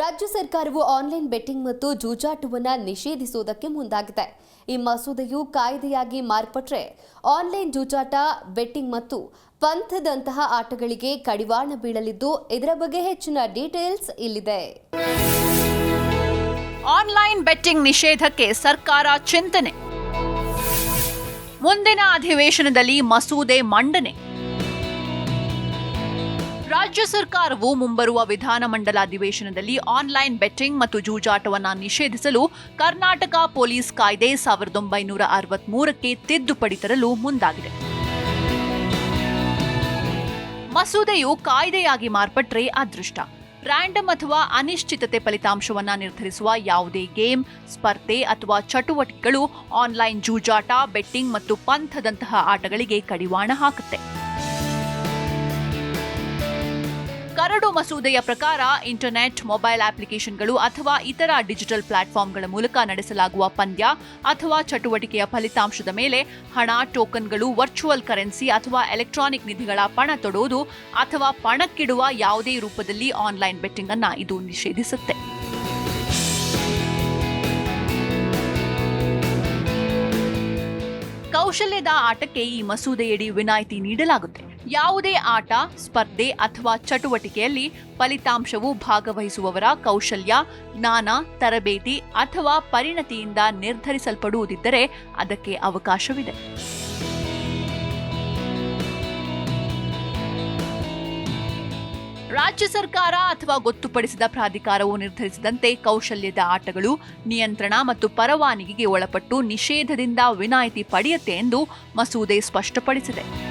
ರಾಜ್ಯ ಸರ್ಕಾರವು online betting ಮತ್ತು ಜೂಜಾಟವನ್ನು ನಿಷೇಧಿಸುವುದಕ್ಕೆ ಮುಂದಾಗಿದೆ. ಈ ಮಸೂದೆಯು ಕಾಯ್ದೆಯಾಗಿ ಮಾರ್ಪಟ್ರೆ ಆನ್ಲೈನ್ ಜೂಜಾಟ, ಬೆಟ್ಟಿಂಗ್ ಮತ್ತು ಪಂಥದಂತಹ ಆಟಗಳಿಗೆ ಕಡಿವಾಣ ಬೀಳಲಿದ್ದು, ಇದರ ಬಗ್ಗೆ ಹೆಚ್ಚಿನ ಡೀಟೇಲ್ಸ್ ಇಲ್ಲಿದೆ. ಆನ್ಲೈನ್ ಬೆಟ್ಟಿಂಗ್ ನಿಷೇಧಕ್ಕೆ ಸರ್ಕಾರ ಚಿಂತನೆ. ಮುಂದಿನ ಅಧಿವೇಶನದಲ್ಲಿ ಮಸೂದೆ ಮಂಡನೆ. ರಾಜ್ಯ ಸರ್ಕಾರವು ಮುಂಬರುವ ವಿಧಾನಮಂಡಲ ಅಧಿವೇಶನದಲ್ಲಿ ಆನ್ಲೈನ್ ಬೆಟ್ಟಿಂಗ್ ಮತ್ತು ಜೂಜಾಟವನ್ನು ನಿಷೇಧಿಸಲು ಕರ್ನಾಟಕ ಪೊಲೀಸ್ ಕಾಯ್ದೆ ಸಾವಿರದ ಒಂಬೈನೂರ ಅರವತ್ಮೂರಕ್ಕೆ ತಿದ್ದುಪಡಿ ತರಲು ಮುಂದಾಗಿದೆ. ಮಸೂದೆಯು ಕಾಯ್ದೆಯಾಗಿ ಮಾರ್ಪಟ್ಟರೆ ಅದೃಷ್ಟ. ರ್ಯಾಂಡಮ್ ಅಥವಾ ಅನಿಶ್ಚಿತತೆ ಫಲಿತಾಂಶವನ್ನು ನಿರ್ಧರಿಸುವ ಯಾವುದೇ ಗೇಮ್, ಸ್ಪರ್ಧೆ ಅಥವಾ ಚಟುವಟಿಕೆಗಳು ಆನ್ಲೈನ್ ಜೂಜಾಟ, ಬೆಟ್ಟಿಂಗ್ ಮತ್ತು ಪಂಥದಂತಹ ಆಟಗಳಿಗೆ ಕಡಿವಾಣ ಹಾಕುತ್ತೆ. ಮಸೂದೆಯ ಪ್ರಕಾರ ಇಂಟರ್ನೆಟ್, ಮೊಬೈಲ್ ಅಪ್ಲಿಕೇಶನ್ಗಳು ಅಥವಾ ಇತರ ಡಿಜಿಟಲ್ ಪ್ಲಾಟ್ಫಾರ್ಮ್ಗಳ ಮೂಲಕ ನಡೆಸಲಾಗುವ ಪಂದ್ಯ ಅಥವಾ ಚಟುವಟಿಕೆಯ ಫಲಿತಾಂಶದ ಮೇಲೆ ಹಣ, ಟೋಕನ್ಗಳು, ವರ್ಚುವಲ್ ಕರೆನ್ಸಿ ಅಥವಾ ಎಲೆಕ್ಟ್ರಾನಿಕ್ ನಿಧಿಗಳ ಪಣ ತೊಡುವುದು ಅಥವಾ ಪಣಕ್ಕಿಡುವ ಯಾವುದೇ ರೂಪದಲ್ಲಿ ಆನ್ಲೈನ್ ಬೆಟ್ಟಿಂಗ್ ಅನ್ನು ಇದು ನಿಷೇಧಿಸುತ್ತೆ. ಕೌಶಲ್ಯದ ಆಟಕ್ಕೆ ಈ ಮಸೂದೆಯಡಿ ವಿನಾಯಿತಿ ನೀಡಲಾಗುತ್ತೆ. ಯಾವುದೇ ಆಟ, ಸ್ಪರ್ಧೆ ಅಥವಾ ಚಟುವಟಿಕೆಯಲ್ಲಿ ಫಲಿತಾಂಶವು ಭಾಗವಹಿಸುವವರ ಕೌಶಲ್ಯ, ಜ್ಞಾನ, ತರಬೇತಿ ಅಥವಾ ಪರಿಣತಿಯಿಂದ ನಿರ್ಧರಿಸಲ್ಪಡುವುದಿದ್ದರೆ ಅದಕ್ಕೆ ಅವಕಾಶವಿದೆ. ರಾಜ್ಯ ಸರ್ಕಾರ ಅಥವಾ ಗೊತ್ತುಪಡಿಸಿದ ಪ್ರಾಧಿಕಾರವು ನಿರ್ಧರಿಸಿದಂತೆ ಕೌಶಲ್ಯದ ಆಟಗಳು, ನಿಯಂತ್ರಣ ಮತ್ತು ಪರವಾನಗಿಗೆ ಒಳಪಟ್ಟು ನಿಷೇಧದಿಂದ ವಿನಾಯಿತಿ ಪಡೆಯುತ್ತೆ ಎಂದು ಮಸೂದೆ ಸ್ಪಷ್ಟಪಡಿಸಿದೆ.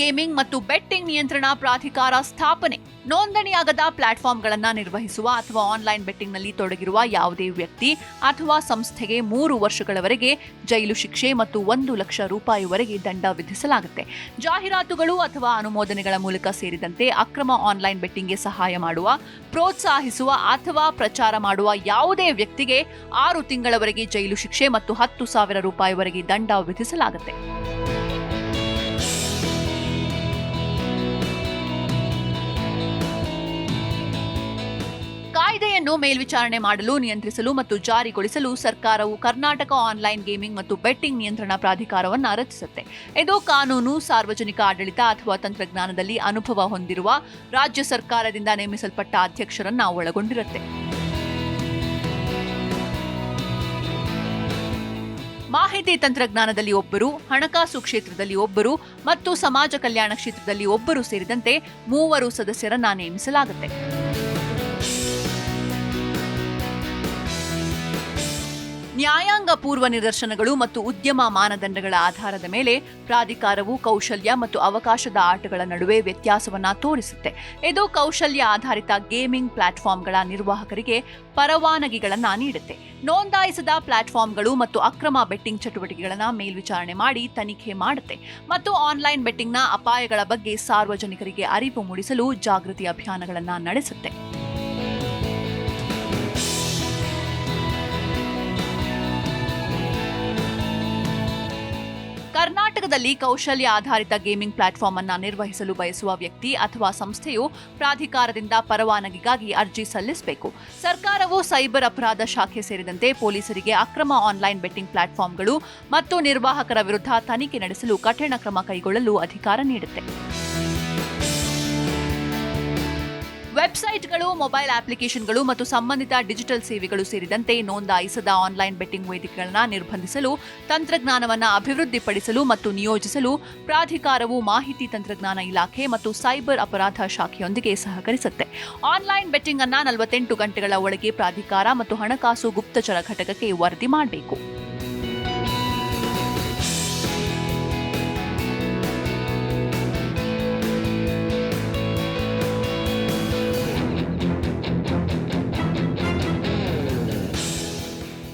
ಗೇಮಿಂಗ್ ಮತ್ತು ಬೆಟ್ಟಿಂಗ್ ನಿಯಂತ್ರಣ ಪ್ರಾಧಿಕಾರ ಸ್ಥಾಪನೆ ನೋಂದಣಿಯಾಗದ ಪ್ಲಾಟ್ಫಾರ್ಮ್ಗಳನ್ನು ನಿರ್ವಹಿಸುವ ಅಥವಾ ಆನ್ಲೈನ್ ಬೆಟ್ಟಿಂಗ್ನಲ್ಲಿ ತೊಡಗಿರುವ ಯಾವುದೇ ವ್ಯಕ್ತಿ ಅಥವಾ ಸಂಸ್ಥೆಗೆ ಮೂರು ವರ್ಷಗಳವರೆಗೆ ಜೈಲು ಶಿಕ್ಷೆ ಮತ್ತು ಒಂದು ಲಕ್ಷ ರೂಪಾಯಿವರೆಗೆ ದಂಡ ವಿಧಿಸಲಾಗುತ್ತೆ. ಜಾಹೀರಾತುಗಳು ಅಥವಾ ಅನುಮೋದನೆಗಳ ಮೂಲಕ ಸೇರಿದಂತೆ ಅಕ್ರಮ ಆನ್ಲೈನ್ ಬೆಟ್ಟಿಂಗ್ಗೆ ಸಹಾಯ ಮಾಡುವ, ಪ್ರೋತ್ಸಾಹಿಸುವ ಅಥವಾ ಪ್ರಚಾರ ಮಾಡುವ ಯಾವುದೇ ವ್ಯಕ್ತಿಗೆ ಆರು ತಿಂಗಳವರೆಗೆ ಜೈಲು ಶಿಕ್ಷೆ ಮತ್ತು ಹತ್ತು ಸಾವಿರ ರೂಪಾಯಿವರೆಗೆ ದಂಡ ವಿಧಿಸಲಾಗುತ್ತೆ. ಕಾಯ್ದೆಯನ್ನು ಮೇಲ್ವಿಚಾರಣೆ ಮಾಡಲು, ನಿಯಂತ್ರಿಸಲು ಮತ್ತು ಜಾರಿಗೊಳಿಸಲು ಸರ್ಕಾರವು ಕರ್ನಾಟಕ ಆನ್ಲೈನ್ ಗೇಮಿಂಗ್ ಮತ್ತು ಬೆಟ್ಟಿಂಗ್ ನಿಯಂತ್ರಣ ಪ್ರಾಧಿಕಾರವನ್ನು ರಚಿಸುತ್ತೆ. ಇದು ಕಾನೂನು, ಸಾರ್ವಜನಿಕ ಆಡಳಿತ ಅಥವಾ ತಂತ್ರಜ್ಞಾನದಲ್ಲಿ ಅನುಭವ ಹೊಂದಿರುವ ರಾಜ್ಯ ಸರ್ಕಾರದಿಂದ ನೇಮಿಸಲ್ಪಟ್ಟ ಅಧ್ಯಕ್ಷರನ್ನ ಒಳಗೊಂಡಿರುತ್ತೆ. ಮಾಹಿತಿ ತಂತ್ರಜ್ಞಾನದಲ್ಲಿ ಒಬ್ಬರು, ಹಣಕಾಸು ಕ್ಷೇತ್ರದಲ್ಲಿ ಒಬ್ಬರು ಮತ್ತು ಸಮಾಜ ಕಲ್ಯಾಣ ಕ್ಷೇತ್ರದಲ್ಲಿ ಒಬ್ಬರು ಸೇರಿದಂತೆ ಮೂವರು ಸದಸ್ಯರನ್ನ ನೇಮಿಸಲಾಗುತ್ತೆ. ನ್ಯಾಯಾಂಗ ಪೂರ್ವ ನಿದರ್ಶನಗಳು ಮತ್ತು ಉದ್ಯಮ ಮಾನದಂಡಗಳ ಆಧಾರದ ಮೇಲೆ ಪ್ರಾಧಿಕಾರವು ಕೌಶಲ್ಯ ಮತ್ತು ಅವಕಾಶದ ಆಟಗಳ ನಡುವೆ ವ್ಯತ್ಯಾಸವನ್ನ ತೋರಿಸುತ್ತೆ. ಇದು ಕೌಶಲ್ಯ ಆಧಾರಿತ ಗೇಮಿಂಗ್ ಪ್ಲಾಟ್ಫಾರ್ಮ್ಗಳ ನಿರ್ವಾಹಕರಿಗೆ ಪರವಾನಗಿಗಳನ್ನ ನೀಡುತ್ತೆ. ನೋಂದಾಯಿಸದ ಪ್ಲಾಟ್ಫಾರ್ಮ್ಗಳು ಮತ್ತು ಅಕ್ರಮ ಬೆಟ್ಟಿಂಗ್ ಚಟುವಟಿಕೆಗಳನ್ನು ಮೇಲ್ವಿಚಾರಣೆ ಮಾಡಿ ತನಿಖೆ ಮಾಡುತ್ತೆ. ಮತ್ತು ಆನ್ಲೈನ್ ಬೆಟ್ಟಿಂಗ್ನ ಅಪಾಯಗಳ ಬಗ್ಗೆ ಸಾರ್ವಜನಿಕರಿಗೆ ಅರಿವು ಮೂಡಿಸಲು ಜಾಗೃತಿ ಅಭಿಯಾನಗಳನ್ನು ನಡೆಸುತ್ತೆ. ಕರ್ನಾಟಕದಲ್ಲಿ ಕೌಶಲ್ಯ ಆಧಾರಿತ ಗೇಮಿಂಗ್ ಪ್ಲಾಟ್ಫಾರ್ಮ್ ಅನ್ನ ನಿರ್ವಹಿಸಲು ಬಯಸುವ ವ್ಯಕ್ತಿ ಅಥವಾ ಸಂಸ್ಥೆಯು ಪ್ರಾಧಿಕಾರದಿಂದ ಪರವಾನಗಿಗಾಗಿ ಅರ್ಜಿ ಸಲ್ಲಿಸಬೇಕು. ಸರ್ಕಾರವು ಸೈಬರ್ ಅಪರಾಧ ಶಾಖೆ ಸೇರಿದಂತೆ ಪೊಲೀಸರಿಗೆ ಅಕ್ರಮ ಆನ್ಲೈನ್ ಬೆಟ್ಟಿಂಗ್ ಪ್ಲಾಟ್ಫಾರ್ಮ್ಗಳು ಮತ್ತು ನಿರ್ವಾಹಕರ ವಿರುದ್ಧ ತನಿಖೆ ನಡೆಸಲು ಕಠಿಣ ಕ್ರಮ ಕೈಗೊಳ್ಳಲು ಅಧಿಕಾರ ನೀಡುತ್ತೆ. ವೆಬ್ಸೈಟ್ಗಳು, ಮೊಬೈಲ್ ಅಪ್ಲಿಕೇಶನ್ಗಳು ಮತ್ತು ಸಂಬಂಧಿತ ಡಿಜಿಟಲ್ ಸೇವೆಗಳು ಸೇರಿದಂತೆ ನೋಂದಾಯಿಸದ ಆನ್ಲೈನ್ ಬೆಟ್ಟಿಂಗ್ ವೇದಿಕೆಗಳನ್ನು ನಿರ್ಬಂಧಿಸಲು, ತಂತ್ರಜ್ಞಾನವನ್ನು ಅಭಿವೃದ್ಧಿಪಡಿಸಲು ಮತ್ತು ನಿಯೋಜಿಸಲು ಪ್ರಾಧಿಕಾರವು ಮಾಹಿತಿ ತಂತ್ರಜ್ಞಾನ ಇಲಾಖೆ ಮತ್ತು ಸೈಬರ್ ಅಪರಾಧ ಶಾಖೆಯೊಂದಿಗೆ ಸಹಕರಿಸುತ್ತೆ. ಆನ್ಲೈನ್ ಬೆಟ್ಟಿಂಗ್ ಅನ್ನು ನಲವತ್ತೆಂಟು ಗಂಟೆಗಳ ಒಳಗೆ ಪ್ರಾಧಿಕಾರ ಮತ್ತು ಹಣಕಾಸು ಗುಪ್ತಚರ ಘಟಕಕ್ಕೆ ವರದಿ ಮಾಡಬೇಕು.